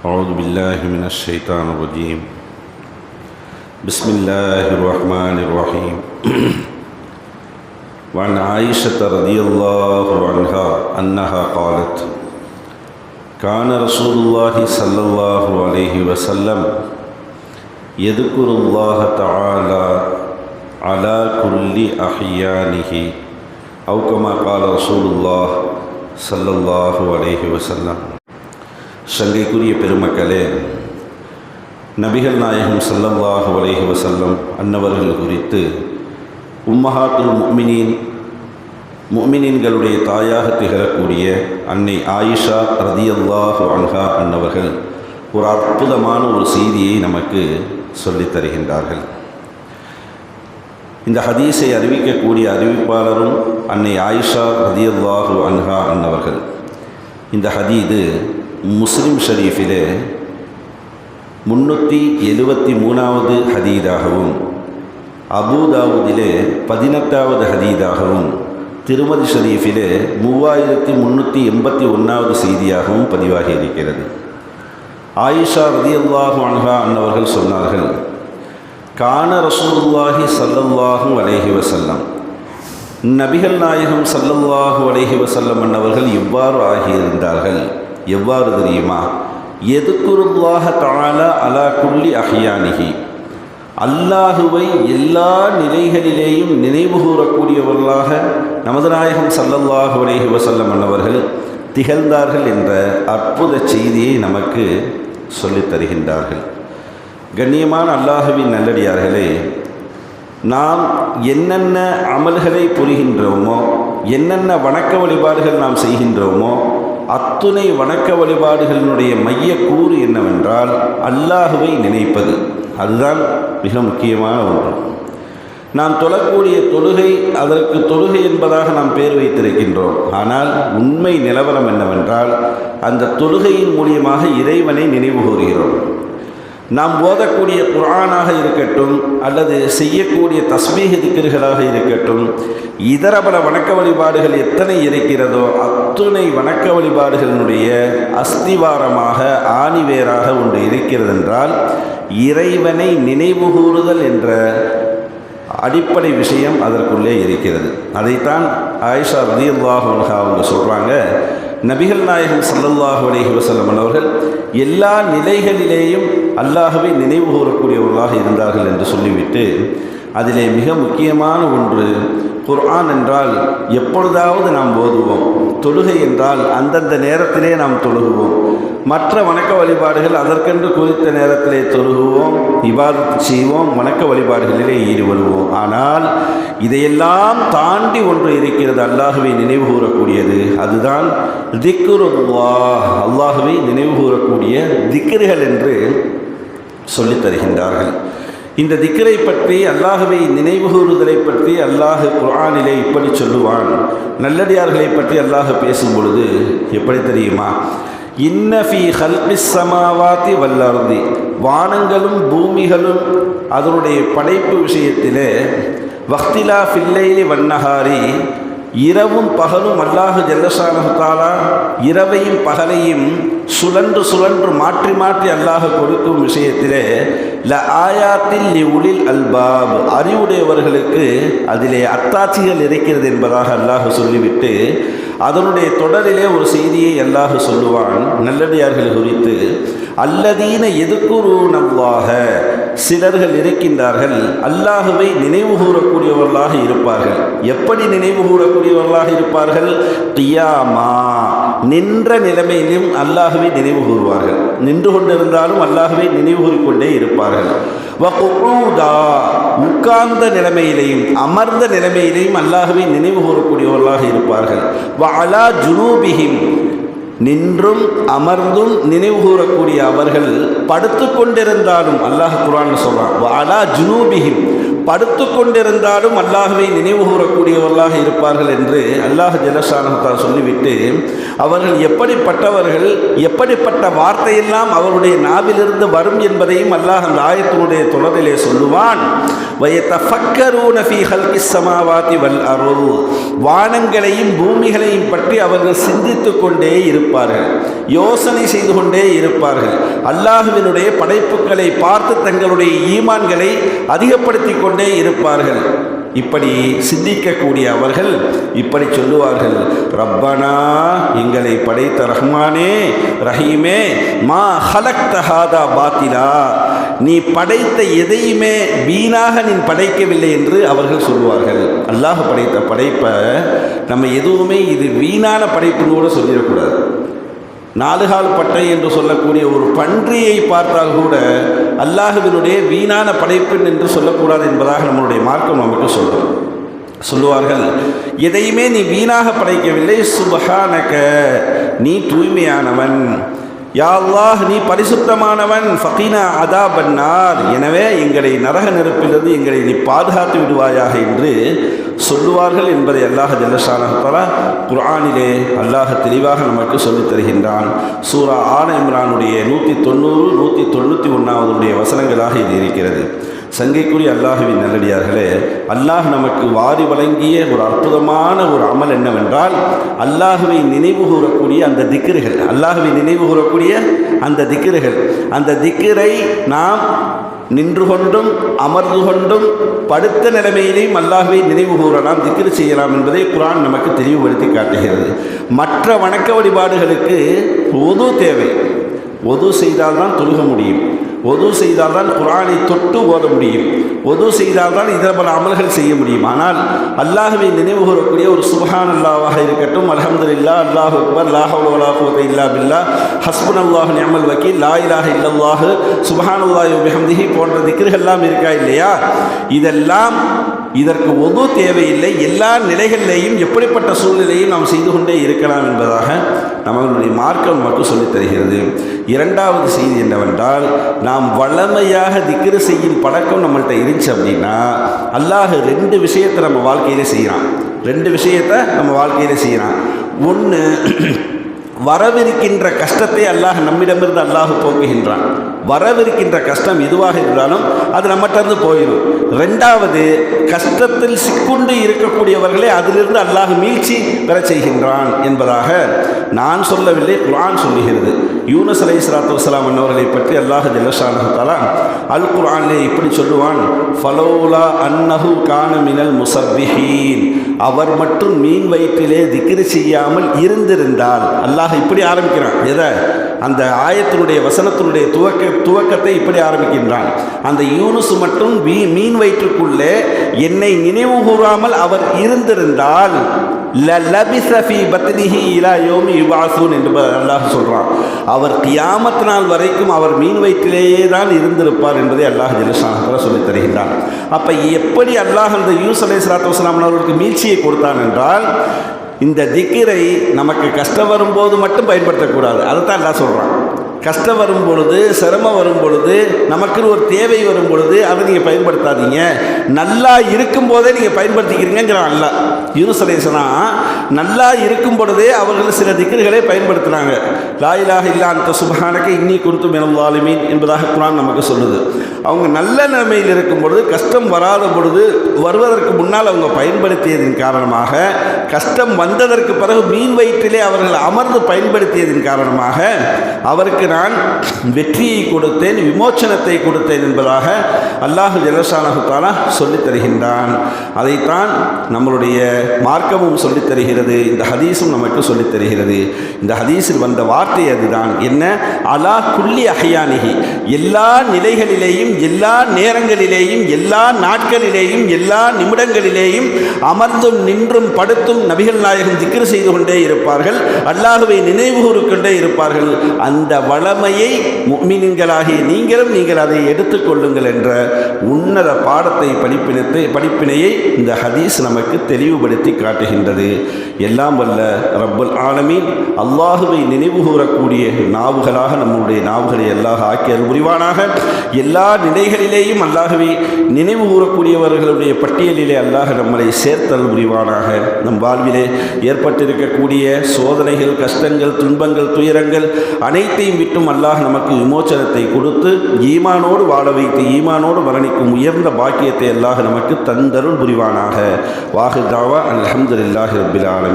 أعوذ بالله من الشيطان الرجيم. بسم الله الرحمن الرحيم. وعن عائشة رضي الله عنها أنها قالت كان رسول الله صلى الله عليه وسلم يذكر الله تعالى على كل أحيانه أو كما قال رسول الله صلى الله عليه وسلم. சங்கைக்குரிய பெருமக்களே நபிகள் நாயகம் ஸல்லல்லாஹு அலைஹி செல்லம் அன்னவர்கள் குறித்து உம்மஹாத்துல் முஃமினீன் முஃமினீன்களுடைய தாயாக திகழக்கூடிய அன்னை ஆயிஷா ரதியல்லாஹு அன்ஹா அன்னவர்கள் ஒரு அற்புதமான ஒரு செய்தியை நமக்கு சொல்லித் தருகின்றார்கள். இந்த ஹதீஸை அறிவிக்கக்கூடிய அறிவிப்பாளரும் அன்னை ஆயிஷா ரதியல்லாஹு அன்ஹா அன்னவர்கள். இந்த ஹதீது முஸ்லிம் ஷரீஃபிலே முன்னூற்றி எழுபத்தி மூணாவது ஹதீதாகவும் அபூதாவுதிலே பதினெட்டாவது ஹதீதாகவும் திருமதி ஷரீஃபிலே மூவாயிரத்தி முந்நூற்றி எண்பத்தி ஒன்றாவது செய்தியாகவும் பதிவாகி இருக்கிறது ஆயிஷா ரதியல்லாஹு அன்ஹா அன்னவர்கள் சொன்னார்கள் கான ரசூலுல்லாஹி சல்லல்லாஹும் அலேஹி வசல்லம் நபிகள் நாயகம் சல்லல்லாஹு அலேஹி வசல்லம் அன்னவர்கள் இவ்வாறு ஆகியிருந்தார்கள். எவ்வாறு தெரியுமா? எதுக்குருவாக தாழ அலா குள்ளி அஹியானிகி அல்லாஹுவை எல்லா நிலைகளிலேயும் நினைவு கூறக்கூடியவர்களாக நமது நாயகம் சல்லல்லாஹு அலேஹி வசல்லம் அன்னவர்கள் திகழ்ந்தார்கள் என்ற அற்புத செய்தியை நமக்கு சொல்லித் தருகின்றார்கள். கண்ணியமான அல்லாஹுவின் நல்லடியார்களே நாம் என்னென்ன அமல்களை புரிகின்றோமோ என்னென்ன வணக்க வழிபாடுகள் நாம் செய்கின்றோமோ அத்துணை வணக்க வழிபாடுகளினுடைய மைய கூறு என்னவென்றால் அல்லாஹுவை நினைப்பது. அதுதான் மிக முக்கியமான ஒன்று. நாம் தொழக்கூடிய தொழுகை அதற்கு தொழுகை என்பதாக நாம் பேர் வைத்திருக்கின்றோம். ஆனால் உண்மை நிலவரம் என்னவென்றால் அந்த தொழுகையின் மூலியமாக இறைவனை நினைவு கூறுகிறோம். நாம் ஓதக்கூடிய குரானாக இருக்கட்டும் அல்லது செய்யக்கூடிய தஸ்மீக திக்கர்களாக இருக்கட்டும் இதர பல வணக்க வழிபாடுகள் எத்தனை இருக்கிறதோ அத்துணை வணக்க வழிபாடுகளினுடைய அஸ்திவாரமாக ஆணிவேராக ஒன்று இருக்கிறது என்றால் இறைவனை நினைவுகூறுதல் என்ற அடிப்படை விஷயம் அதற்குள்ளே இருக்கிறது. அதைத்தான் ஆயிஷா ரதியுல்லாஹ் அவங்க சொல்கிறாங்க நபிகள் நாயகம் சல்லல்லாஹு அலைஹி வசல்லமன் அவர்கள் எல்லா நிலைகளிலேயும் அல்லாஹுவை நினைவு கூறக்கூடியவர்களாக இருந்தார்கள் என்று சொல்லிவிட்டு அதிலே மிக முக்கியமான ஒன்று குர்ஆன் என்றால் எப்பொழுதாவது நாம் ஓதுவோம். தொழுகை என்றால் அந்தந்த நேரத்திலே நாம் தொழுகுவோம். மற்ற வணக்க வழிபாடுகள் அதற்கென்று குறித்த நேரத்திலே தொழுகுவோம் இவ்வாறு செய்வோம் வணக்க வழிபாடுகளிலே ஈடுபடுவோம். ஆனால் இதையெல்லாம் தாண்டி ஒன்று இருக்கிறது அல்லாஹுவை நினைவு கூறக்கூடியது. அதுதான் திக்ருல்லா அல்லாஹுவை நினைவு கூறக்கூடிய திக்ருகள் என்று சொல்லித் தருகின்றார்கள். இந்த திக்கரை பற்றி அல்லாஹுவை நினைவு கூறுதலை பற்றி அல்லாஹு குரானிலே இப்படி சொல்லுவான். நல்லடியார்களை பற்றி அல்லாஹ் பேசும் பொழுது எப்படி தெரியுமா? இன்னஃபி ஹல்பிஸ் சமாவாத்தி வல்லருதி வானங்களும் பூமிகளும் அதனுடைய படைப்பு விஷயத்திலே வக்திலா ஃபில்லைலி வண்ணஹாரி இரவும் பகலும் அல்லாஹு ஜல்லசானஹாலா இரவையும் பகலையும் சுழன்று சுழன்று மாற்றி மாற்றி அல்லாஹ் கொடுக்கும் விஷயத்திலே ல ஆயாத்தில் லி உளில் அல்பாப் அறிவுடையவர்களுக்கு அதிலே அத்தாட்சிகள் இருக்கிறது என்பதாக அல்லாஹ் சொல்லிவிட்டு அதனுடைய தொடரிலே ஒரு செய்தியை அல்லாஹ் சொல்லுவான். நல்லடியார்கள் குறித்து அல்லதீன எதுக்குருனவாக சிலர்கள் இருக்கின்றார்கள். அல்லாஹுவை நினைவு கூறக்கூடியவர்களாக இருப்பார்கள். எப்படி நினைவு கூறக்கூடியவர்களாக இருப்பார்கள்? தியாமா நின்ற நிலைமையிலும் அல்லாஹுவை நினைவு கூறுவார்கள். நின்று கொண்டிருந்தாலும் அல்லாஹுவை நினைவு கூறிக்கொண்டே இருப்பார்கள். வகுதா உட்கார்ந்த நிலைமையிலையும் அமர்ந்த நிலைமையிலையும் அல்லாஹுவை நினைவு கூறக்கூடியவர்களாக இருப்பார்கள். வலா ஜுனூபிகிம் நின்றும் அமர்ந்தும் நினைவு கூறக்கூடிய அவர்கள் படுத்து கொண்டிருந்தாலும் அல்லாஹ் குரான் சொல்கிறான் வாலா ஜுனூபிஹிம் படுத்து கொண்டிருந்தாலும் அல்லாஹுவை நினைவு கூறக்கூடியவர்களாக இருப்பார்கள் என்று அல்லாஹ் ஜலசானத்தா சொல்லிவிட்டு அவர்கள் எப்படிப்பட்டவர்கள் எப்படிப்பட்ட வார்த்தையெல்லாம் அவருடைய நாவிலிருந்து வரும் என்பதையும் அல்லாஹ் அந்த ஆயத்தினுடைய தொடரிலே சொல்லுவான். வானங்களையும் பூமிகளையும் பற்றி அவர்கள் சிந்தித்து கொண்டே இருப்பார்கள். யோசனை செய்து கொண்டே இருப்பார்கள். அல்லாஹுவினுடைய படைப்புகளை பார்த்து தங்களுடைய ஈமான்களை அதிகப்படுத்தி கொண்டு கொண்டே இருப்பார்கள். இப்படி சிந்திக்கக்கூடிய அவர்கள் இப்படி சொல்லுவார்கள். ரப்பனா எங்களை படைத்த ரஹ்மானே ரஹீமே மா ஹலக் தஹாதா பாத்திலா. நீ படைத்த எதையுமே வீணாக நீ படைக்கவில்லை என்று அவர்கள் சொல்லுவார்கள். அல்லாஹ் படைத்த படைப்பை நம்ம எதுவுமே இது வீணான படைப்புன்னு கூட சொல்லிடக்கூடாது. நாலுகால் பட்டை என்று சொல்லக்கூடிய ஒரு பன்றியை பார்த்தால் கூட அல்லாஹுவினுடைய வீணான படைப்பெண் என்று சொல்லக்கூடாது என்பதாக நம்மளுடைய மார்க்கம் நமக்கு சொல்லும். சொல்லுவார்கள் எதையுமே நீ வீணாக படைக்கவில்லை சுபஹானக. நீ தூய்மையானவன். யா அல்லாஹ் நீ பரிசுத்தமானவன். ஃபகீனா அதா பன்னார் எனவே எங்களை நரக நெருப்பிலிருந்து எங்களை நீ பாதுகாத்து விடுவாயாக என்று சொல்லுவார்கள் என்பதை அல்லாஹ் ஜல்லஷானஹாலா குரானிலே அல்லாஹ் தெளிவாக நமக்கு சொல்லித் தருகின்றான். சூரா ஆன இம்ரானுடைய நூற்றி தொண்ணூறு நூற்றி தொண்ணூற்றி ஒன்றாவதுடைய வசனங்களாக இது இருக்கிறது. சங்கைக்குரிய அல்லாஹுவின் நல்லடியார்களே அல்லாஹ் நமக்கு வாரி வழங்கிய ஒரு அற்புதமான ஒரு அமல் என்னவென்றால் அல்லாஹுவை நினைவு கூறக்கூடிய அந்த திக்கிர்கள் அல்லாஹுவை நினைவு கூறக்கூடிய அந்த திக்கிர்கள் அந்த திக்கிரை நாம் நின்று கொண்டும் அமர்ந்து கொண்டும் படுத்த நிலைமையிலேயும் அல்லாஹுவை நினைவு கூறலாம் திக்கிரி செய்யலாம் என்பதை குரான் நமக்கு தெளிவுபடுத்தி காட்டுகிறது. மற்ற வணக்க வழிபாடுகளுக்கு ஒது தேவை. ஒது செய்தால்தான் தொழுக முடியும். ஒது செய்தால்தான் குரானை தொட்டு ஓத முடியும். ஒது செய்தால்தான் இதர பல அமல்கள் செய்ய முடியும். ஆனால் அல்லாஹுவை நினைவு கூறக்கூடிய ஒரு சுபஹான் அல்லாவாக இருக்கட்டும் அலமதுல்லா அல்லாஹ் அக்பர் லாஹுவலாஹுவத இல்லா பில்லா ஹஸ்புன் அல்லாஹ் நியமல் வக்கீல் லா இலாஹ இல்லல்லாஹு சுபஹான் அல்லாஹ் பிஹம்திஹி போன்ற திக்ருகள்லாம் இருக்கா இல்லையா? இதெல்லாம் இதற்கு ஒது தேவையில்லை. எல்லா நிலைகளிலேயும் எப்படிப்பட்ட சூழ்நிலையும் நாம் செய்து கொண்டே இருக்கலாம் என்பதாக நம்மளுடைய மார்க்கம் நமக்கு சொல்லித் தருகிறது. இரண்டாவது செய்தி என்னவென்றால் நாம் வளமையாக திக்ரு செய்யும் பழக்கம் நம்மள்கிட்ட இருந்துச்சு அப்படின்னா அல்லாஹ் ரெண்டு விஷயத்தை நம்ம வாழ்க்கையிலே செய்கிறான் ரெண்டு விஷயத்தை நம்ம வாழ்க்கையிலே செய்கிறான் ஒன்று வரவிருக்கின்ற கஷ்டத்தை அல்லாஹ் நம்மிடமிருந்து அல்லாஹ் போக்குகின்றான். வரவிருக்கின்ற கஷ்டம் எதுவாக இருந்தாலும் அது நம்மகிட்ட போயிடும் ரெண்டாவது கஷ்டத்தில் சிக்குண்டு இருக்கக்கூடியவர்களை அதிலிருந்து அல்லாஹ் மீழ்ச்சி பெறச் செய்கின்றான் என்பதாக நான் சொல்லவில்லை குரான் சொல்லுகிறது. யூனஸ் அலை சலாத்து வலாம் அன்னவர்களை பற்றி அல்லாஹ் ஜல்லஷானஹாலா அல் குர்ஆனிலே இப்படி சொல்லுவான் ஃபலோலா அன்னஹு கான மினல் முசப்பிஹீன் அவர் மட்டும் மீன் வயிற்றிலே திக்ரி செய்யாமல் இருந்திருந்தால் அல்லாஹ் இப்படி ஆரம்பிக்கிறான். எதை? அந்த ஆயத்தினுடைய வசனத்தினுடைய துவக்க துவக்கத்தை இப்படி ஆரம்பிக்கின்றான். அந்த யூனுஸ் மட்டும் மீ மீன் வயிற்றுக்குள்ளே என்னை நினைவு கூறாமல் அவர் இருந்திருந்தால் லபிசஃபி பத்னிஹி யோமி என்று அல்லாஹ் சொல்கிறான் அவர் கியாமத் நாள் வரைக்கும் அவர் மீன் வயிற்றிலேயே தான் இருந்திருப்பார் என்பதை அல்லாஹ் ஜெலிஷானத்தில் சொல்லித் தருகின்றான். அப்போ எப்படி அல்லாஹ் அந்த யூஸ் அலை சலாத்து வஸ்லாம் அவர்களுக்கு மீழ்ச்சியை கொடுத்தான் என்றால் இந்த திக்கிரை நமக்கு கஷ்டம் வரும்போது மட்டும் பயன்படுத்தக்கூடாது. அதை தான் எல்லாம் சொல்கிறான் கஷ்டம் வரும் பொழுது சிரமம் வரும் பொழுது நமக்குன்னு ஒரு தேவை வரும் பொழுது அதை நீங்கள் பயன்படுத்தாதீங்க. நல்லா இருக்கும் போதே நீங்கள் பயன்படுத்திக்கிறீங்கிறான் அல்ல யூனுசலேசனா நல்லா இருக்கும் பொழுதே அவர்கள் சில திக்கர்களை பயன்படுத்துகிறாங்க லாயிலாக இல்லாந்த அந்த இன்னி குருத்து மினவாலுமீன் என்பதாக குரான் நமக்கு சொல்லுது. அவங்க நல்ல நிலைமையில் இருக்கும் பொழுது கஷ்டம் வராத பொழுது வருவதற்கு முன்னால் அவங்க பயன்படுத்தியதன் காரணமாக கஷ்டம் வந்ததற்கு பிறகு மீன் வயிற்றிலே அவர்கள் அமர்ந்து பயன்படுத்தியதன் காரணமாக அவருக்கு நான் வெற்றியை கொடுத்தேன் விமோச்சனத்தை கொடுத்தேன் என்பதாக அல்லாஹு ஜலசானகுத்தாலா சொல்லித் தருகின்றான். அதைத்தான் நம்மளுடைய மார்க்கமும் சொல்லித் தருகிறது. இந்த ஹதீஸும் நமக்கு சொல்லித் தருகிறது. இந்த ஹதீஸில் வந்த வார்த்தை அதுதான். என்ன? அலா குள்ளி அஹியானிகி எல்லா நிலைகளிலேயும் எல்லா நேரங்களிலேயும் எல்லா நாட்களிலேயும் எல்லா நிமிடங்களிலேயும் அமர்ந்தும் நின்றும் படுத்தும் நபிகள் நாயகம் திக்ரு செய்து கொண்டே இருப்பார்கள். அல்லாஹுவை நினைவு கூறிக்கொண்டே இருப்பார்கள். அந்த வளமையை மீன்களாகிய நீங்களும் நீங்கள் அதை எடுத்துக்கொள்ளுங்கள் என்ற உன்னத பாடத்தை படிப்பினத்தை படிப்பினையை இந்த ஹதீஸ் நமக்கு தெளிவுபடுத்தி காட்டுகின்றது. எல்லாம் வல்ல ரப்பல் ஆலமீன். அல்லாஹுவை நினைவு கூறக்கூடிய நாவுகளாக நம்முடைய நாவுகளை அல்லாஹ் ஆக்கி புரிவானாக. எல்லா நிலைகளிலேயும் அல்லாஹுவை நினைவு கூறக்கூடியவர்களுடைய பட்டியலிலே அல்லாஹ் நம்மளை சேர்த்தல் புரிவானாக. நம் வாழ்விலே ஏற்பட்டிருக்கக்கூடிய சோதனைகள் கஷ்டங்கள் துன்பங்கள் துயரங்கள் அனைத்தையும் விட்டும் அல்லாஹ் நமக்கு விமோச்சனத்தை கொடுத்து ஈமானோடு வாழ வைத்து ஈமானோடு மரணிக்கும் உயர்ந்த பாக்கியத்தை அல்லாஹ் நமக்கு தந்தருள் புரிவானாக. வாஹு தாவா அல்ஹம்துலில்லாஹி ரப்பில் ஆலமீன்.